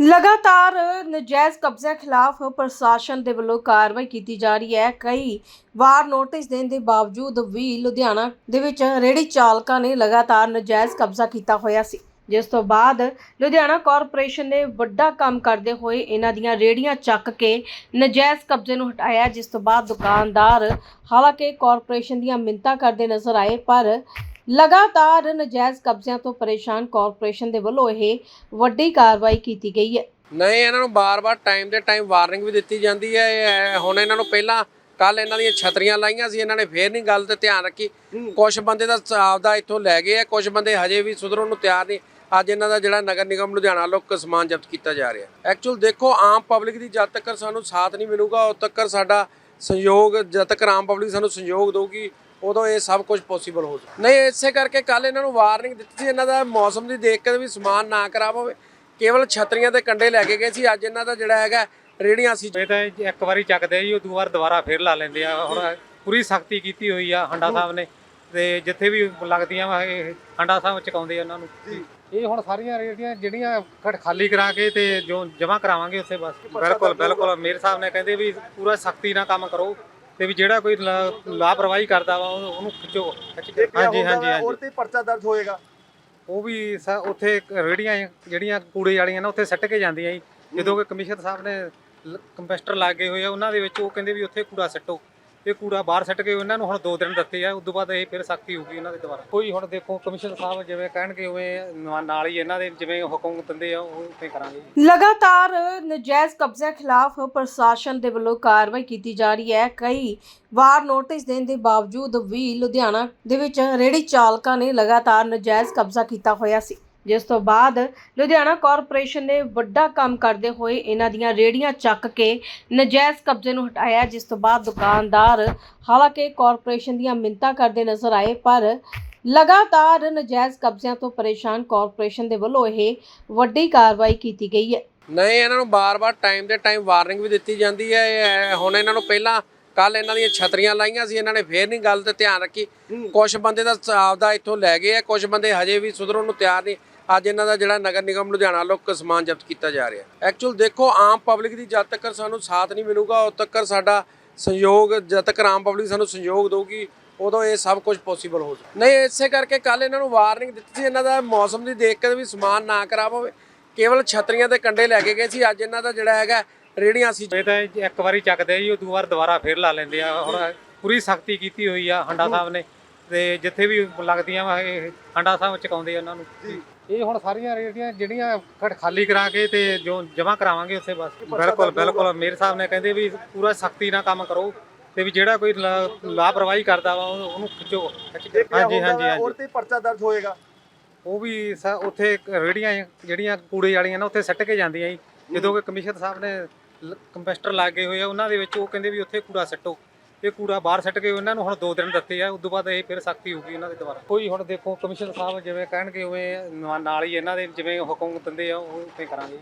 ਲਗਾਤਾਰ ਨਜਾਇਜ਼ ਕਬਜ਼ਾ ਖਿਲਾਫ ਪ੍ਰਸ਼ਾਸਨ ਦੇ ਵੱਲੋਂ ਕਾਰਵਾਈ ਕੀਤੀ ਜਾ ਰਹੀ ਹੈ। ਕਈ ਵਾਰ ਨੋਟਿਸ ਦੇਣ ਦੇ ਬਾਵਜੂਦ ਵੀ ਲੁਧਿਆਣਾ ਦੇ ਵਿੱਚ ਰੇੜੀ ਚਾਲਕਾਂ ਨੇ ਲਗਾਤਾਰ ਨਜਾਇਜ਼ ਕਬਜ਼ਾ ਕੀਤਾ ਹੋਇਆ ਸੀ। ਜਿਸ ਤੋਂ ਬਾਅਦ ਲੁਧਿਆਣਾ ਕਾਰਪੋਰੇਸ਼ਨ ਨੇ ਵੱਡਾ ਕੰਮ ਕਰਦੇ ਹੋਏ ਇਹਨਾਂ ਦੀਆਂ ਰੇੜੀਆਂ ਚੱਕ ਕੇ ਨਜਾਇਜ਼ ਕਬਜ਼ੇ ਨੂੰ ਹਟਾਇਆ। ਜਿਸ ਤੋਂ ਬਾਅਦ ਦੁਕਾਨਦਾਰ ਹਾਲਾਂਕਿ ਕਾਰਪੋਰੇਸ਼ਨ ਦੀਆਂ ਮਿੰਤਾਂ ਕਰਦੇ ਨਜ਼ਰ ਆਏ, ਪਰ ਲਗਾਤਾਰ ਨਜਾਇਜ਼ ਕਬਜ਼ਿਆਂ ਤੋਂ ਪਰੇਸ਼ਾਨ ਕਾਰਪੋਰੇਸ਼ਨ ਦੇ ਵੱਲੋਂ ਇਹ ਵੱਡੀ ਕਾਰਵਾਈ ਕੀਤੀ ਗਈ ਹੈ। ਨਹੀਂ ਇਹਨਾਂ ਨੂੰ ਬਾਰ-ਬਾਰ ਟਾਈਮ ਦੇ ਟਾਈਮ ਵਾਰਨਿੰਗ ਵੀ ਦਿੱਤੀ ਜਾਂਦੀ ਹੈ। ਇਹ ਹੁਣ ਇਹਨਾਂ ਨੂੰ ਪਹਿਲਾਂ ਕੱਲ ਇਹਨਾਂ ਦੀਆਂ ਛਤਰੀਆਂ ਲਾਈਆਂ ਸੀ ਇਹਨਾਂ ਨੇ ਫੇਰ ਨਹੀਂ ਗੱਲ ਤੇ ਧਿਆਨ ਰੱਖੀ। ਕੁਝ ਬੰਦੇ ਤਾਂ ਆਪਦਾ ਇੱਥੋਂ ਲੈ ਗਏ ਆ ਕੁਝ ਬੰਦੇ ਹਜੇ ਵੀ ਸੁਧਰਨ ਨੂੰ ਤਿਆਰ ਨਹੀਂ। ਅੱਜ ਇਹਨਾਂ ਦਾ ਜਿਹੜਾ ਨਗਰ ਨਿਗਮ ਲੁਧਿਆਣਾ ਵੱਲੋਂ ਸਮਾਨ ਜ਼ਬਤ ਕੀਤਾ ਜਾ ਰਿਹਾ। ਐਕਚੁਅਲ ਦੇਖੋ ਆਮ ਪਬਲਿਕ ਦੀ ਜਦ ਤੱਕ ਸਾਨੂੰ ਸਾਥ ਨਹੀਂ ਮਿਲੂਗਾ ਉਦ ਤੱਕ ਸਾਡਾ ਸੰਯੋਗ ਜਦ ਤੱਕ ਆਮ ਪਬਲਿਕ ਸਾਨੂੰ ਸੰਯੋਗ ਦੇਊਗੀ ਉਦੋਂ ਇਹ ਸਭ ਕੁਝ ਪੋਸੀਬਲ ਹੋ ਸਕਦਾ ਨਹੀਂ ਇਸੇ ਕਰਕੇ ਕੱਲ ਇਹਨਾਂ ਨੂੰ ਵਾਰਨਿੰਗ ਦਿੱਤੀ ਸੀ ਇਹਨਾਂ ਦਾ ਮੌਸਮ ਦੀ ਦੇਖ ਕੇ ਵੀ ਸਮਾਨ ਨਾ ਖਰਾਬ ਹੋਵੇ। ਕੇਵਲ ਛਤਰੀਆਂ ਤੇ ਕੰਡੇ ਲੈ ਕੇ ਗਏ ਸੀ ਅੱਜ ਇਹਨਾਂ ਦਾ ਜਿਹੜਾ ਹੈਗਾ ਰੇੜੀਆਂ ਸੀ। ਇਹ ਤਾਂ ਇੱਕ ਵਾਰੀ ਚੱਕਦੇ ਆ ਜੀ ਉਹ ਦੂ ਵਾਰ ਦੁਬਾਰਾ ਫੇਰ ਲਾ ਲੈਂਦੇ ਆ। ਹੁਣ ਪੂਰੀ ਸਖਤੀ ਕੀਤੀ ਹੋਈ ਆ ਹੰਡਾ ਸਾਹਿਬ ਨੇ। ਤੇ ਜਿੱਥੇ ਵੀ ਲੱਗਦੀਆਂ ਵਾ ਇਹ ਹੰਡਾ ਸਾਹਿਬ ਚਕਾਉਂਦੇ ਆ ਉਹਨਾਂ ਨੂੰ। ਇਹ ਹੁਣ ਸਾਰੀਆਂ ਰੇੜੀਆਂ ਜਿਹੜੀਆਂ ਖੜ ਖਾਲੀ ਕਰਾ ਕੇ ਤੇ ਜੋ ਜਮ੍ਹਾਂ ਕਰਾਵਾਂਗੇ ਉੱਥੇ ਬਸ। ਬਿਲਕੁਲ ਬਿਲਕੁਲ। ਮੇਰ ਸਾਹਿਬ ਨੇ ਕਹਿੰਦੇ ਵੀ ਪੂਰਾ ਸਖਤੀ ਨਾਲ ਕੰਮ ਕਰੋ। ਤੇ ਵੀ ਜਿਹੜਾ ਕੋਈ ਲਾ- ਲਾਪਰਵਾਹੀ ਕਰਦਾ ਵਾ ਉਹਨੂੰ ਉਹਨੂੰ ਖਿੱਚੋ। ਕੇ। ਹਾਂਜੀ ਹਾਂਜੀ ਹਾਂਜੀ। ਔਰ ਤੇ ਪਰਚਾ ਦਰਜ ਹੋਏਗਾ। ਉਹ ਵੀ ਸ- ਉੱਥੇ ਇੱਕ ਰੇੜੀਆਂ ਜਿਹੜੀਆਂ ਕੂੜੇ ਵਾਲੀਆਂ ਨੇ ਉੱਥੇ ਸੱਟ ਕੇ ਜਾਂਦੀਆਂ ਜੀ ਜਦੋਂ ਕਿ ਕਮਿਸ਼ਨਰ ਸਾਹਿਬ ਨੇ ਕੰਪੈਸਟਰ ਲੱਗੇ ਹੋਏ ਆ ਉਹਨਾਂ ਦੇ ਵਿੱਚ ਉਹ ਕਹਿੰਦੇ ਵੀ ਉੱਥੇ ਕੂੜਾ ਸੱਟੋ। ਇਹ ਕੂੜਾ ਬਾਹਰ ਸੱਟ ਕੇ ਉਹਨਾਂ ਨੂੰ ਹੁਣ 2 ਦਿਨ ਦਿੱਤੇ ਆ ਉਸ ਤੋਂ ਬਾਅਦ ਇਹ ਫਿਰ ਸਖਤੀ ਹੋਊਗੀ ਉਹਨਾਂ ਦੇ ਦੁਆਰਾ। ਕੋਈ ਹੁਣ ਦੇਖੋ ਕਮਿਸ਼ਨਰ ਸਾਹਿਬ ਜਿਵੇਂ ਕਹਿਣਗੇ ਉਵੇਂ ਨਾਲ ਹੀ ਇਹਨਾਂ ਦੇ ਜਿਵੇਂ ਹੁਕਮ ਦਿੰਦੇ ਆ, ਉਹ ਉਵੇਂ ਕਰਾਂਗੇ। ਲਗਾਤਾਰ ਨਜਾਇਜ਼ ਕਬਜ਼ਾ ਖਿਲਾਫ ਪ੍ਰਸ਼ਾਸਨ ਦੇ ਵੱਲੋਂ ਕਾਰਵਾਈ ਕੀਤੀ ਜਾ ਰਹੀ ਹੈ। ਕਈ ਵਾਰ ਨੋਟਿਸ ਦੇਣ ਦੇ ਬਾਵਜੂਦ ਵੀ ਲੁਧਿਆਣਾ ਦੇ ਵਿੱਚ ਰੇੜੀ ਚਾਲਕਾਂ ਨੇ ਲਗਾਤਾਰ ਨਜਾਇਜ਼ ਕਬਜ਼ਾ ਕੀਤਾ ਹੋਇਆ ਸੀ। ਜਿਸ ਤੋਂ ਬਾਅਦ ਲੁਧਿਆਣਾ ਕਾਰਪੋਰੇਸ਼ਨ ਨੇ ਵੱਡਾ ਕੰਮ ਕਰਦੇ ਹੋਏ ਇਹਨਾਂ ਦੀਆਂ ਰੇੜੀਆਂ ਚੱਕ ਕੇ ਨਜਾਇਜ਼ ਕਬਜ਼ੇ ਨੂੰ ਹਟਾਇਆ ਜਿਸ ਤੋਂ ਬਾਅਦ ਦੁਕਾਨਦਾਰ ਹਾਲਾਂਕਿ ਕਾਰਪੋਰੇਸ਼ਨ ਦੀਆਂ ਮਿੰਤਾਂ ਕਰਦੇ ਨਜ਼ਰ ਆਏ ਪਰ ਲਗਾਤਾਰ ਨਜਾਇਜ਼ ਕਬਜ਼ਿਆਂ ਤੋਂ ਪਰੇਸ਼ਾਨ ਕਾਰਪੋਰੇਸ਼ਨ ਦੇ ਵੱਲੋਂ ਇਹ ਵੱਡੀ ਕਾਰਵਾਈ ਕੀਤੀ ਗਈ ਹੈ। ਨਹੀਂ ਇਹਨਾਂ ਨੂੰ ਬਾਰ-ਬਾਰ ਟਾਈਮ ਦੇ ਟਾਈਮ ਵਾਰਨਿੰਗ ਵੀ ਦਿੱਤੀ ਜਾਂਦੀ ਹੈ। ਇਹ ਹੁਣ ਇਹਨਾਂ ਨੂੰ ਪਹਿਲਾਂ ਕੱਲ ਇਹਨਾਂ ਦੀਆਂ ਛਤਰੀਆਂ ਲਾਈਆਂ ਸੀ ਇਹਨਾਂ ਨੇ ਫੇਰ ਨਹੀਂ ਗੱਲ ਤੇ ਧਿਆਨ ਰੱਖੀ। ਕੁਝ ਬੰਦੇ ਤਾਂ ਆਪਦਾ ਇੱਥੋਂ ਲੈ ਗਏ ਆ ਕੁਝ ਬੰਦੇ ਹਜੇ ਵੀ ਸੁਧਰਨ ਨੂੰ ਤਿਆਰ ਨਹੀਂ। ਅੱਜ ਇਹਨਾਂ ਦਾ ਜਿਹੜਾ ਨਗਰ ਨਿਗਮ ਲੁਧਿਆਣਾ ਵੱਲੋਂ ਸਮਾਨ ਜ਼ਬਤ ਕੀਤਾ ਜਾ ਰਿਹਾ ਐਕਚੁਅਲ ਦੇਖੋ ਆਮ ਪਬਲਿਕ ਦੀ ਜਦ ਤੱਕ ਸਾਨੂੰ ਸਾਥ ਨਹੀਂ ਮਿਲੂਗਾ ਉਦ ਤੱਕ ਸਾਡਾ ਸੰਯੋਗ ਜਦ ਤੱਕ ਆਮ ਪਬਲਿਕ ਸਾਨੂੰ ਸੰਯੋਗ ਦੇਊਗੀ ਉਦੋਂ ਇਹ ਸਭ ਕੁਝ ਪੋਸੀਬਲ ਹੋ ਸਕਦਾ ਨਹੀਂ ਇਸੇ ਕਰਕੇ ਕੱਲ ਇਹਨਾਂ ਨੂੰ ਵਾਰਨਿੰਗ ਦਿੱਤੀ ਸੀ ਇਹਨਾਂ ਦਾ ਮੌਸਮ ਦੀ ਦੇਖ ਕੇ ਵੀ ਸਮਾਨ ਨਾ ਖਰਾਬ ਹੋਵੇ। ਕੇਵਲ ਛਤਰੀਆਂ ਤੇ ਕੰਡੇ ਲੈ ਕੇ ਗਏ ਸੀ ਅੱਜ ਇਹਨਾਂ ਦਾ ਜਿਹੜਾ ਹੈਗਾ ਰੇੜੀਆਂ ਸੀ। ਇਹ ਤਾਂ ਇੱਕ ਵਾਰੀ ਚੱਕਦੇ ਜੀ ਉਹ ਦੂ ਵਾਰ ਦੁਬਾਰਾ ਫੇਰ ਲਾ ਲੈਂਦੇ ਆ। ਹੁਣ ਪੂਰੀ ਸਖਤੀ ਕੀਤੀ ਹੋਈ ਆ ਹੰਡਾ ਸਾਹਿਬ ਨੇ ਤੇ ਜਿੱਥੇ ਵੀ ਲੱਗਦੀਆਂ ਵਾ ਇਹ ਹੰਡਾ ਸਾਹਿਬ ਚਕਾਉਂਦੇ ਆ ਉਹਨਾਂ ਨੂੰ। ਇਹ ਹੁਣ ਸਾਰੀਆਂ ਰੇੜੀਆਂ ਜਿਹੜੀਆਂ ਖੜ ਖਾਲੀ ਕਰਾ ਕੇ ਤੇ ਜੋ ਜਮ੍ਹਾਂ ਕਰਾਵਾਂਗੇ ਉੱਥੇ ਬਸ। ਬਿਲਕੁਲ ਬਿਲਕੁਲ। ਮੇਰ ਸਾਹਿਬ ਨੇ ਕਹਿੰਦੇ ਵੀ ਪੂਰਾ ਸਖਤੀ ਨਾਲ ਕੰਮ ਕਰੋ ਤੇ ਵੀ ਜਿਹੜਾ ਕੋਈ ਲਾਪਰਵਾਹੀ ਕਰਦਾ ਵਾ ਉਹਨੂੰ ਖਿੱਚੋ। ਹਾਂਜੀ ਹਾਂਜੀ ਹਾਂਜੀ। ਤੇ ਪਰਚਾ ਦਰਜ ਹੋਏਗਾ। ਉਹ ਵੀ ਉੱਥੇ ਰੇੜੀਆਂ ਜਿਹੜੀਆਂ ਕੂੜੇ ਵਾਲੀਆਂ ਨੇ ਉੱਥੇ ਸੱਟ ਕੇ ਜਾਂਦੀਆਂ ਜੀ ਜਦੋਂ ਕਿ ਕਮਿਸ਼ਨਰ ਸਾਹਿਬ ਨੇ ਲ- ਕੰਪੈਸਟਰ ਲੱਗੇ ਹੋਏ ਆ ਉਹਨਾਂ ਦੇ ਵਿੱਚ ਉਹ ਕਹਿੰਦੇ ਵੀ ਉੱਥੇ ਕੂੜਾ ਸੱਟੋ। ਇਹ ਕੂੜਾ ਬਾਹਰ ਸੱਟ ਕੇ ਉਹਨਾਂ ਨੂੰ ਹੁਣ 2 ਦਿਨ ਦਿੱਤੇ ਆ ਉਸ ਤੋਂ ਬਾਅਦ ਇਹ ਫਿਰ ਸਖਤੀ ਹੋਊਗੀ ਇਹਨਾਂ ਦੇ ਦੁਆਰਾ। ਕੋਈ ਹੁਣ ਦੇਖੋ ਕਮਿਸ਼ਨਰ ਸਾਹਿਬ ਜਿਵੇਂ ਕਹਿਣਗੇ ਉਵੇਂ ਨਾਲ ਹੀ ਇਹਨਾਂ ਦੇ ਜਿਵੇਂ ਹੁਕਮ ਦਿੰਦੇ ਆ, ਉਹ ਉਵੇਂ ਕਰਾਂਗੇ।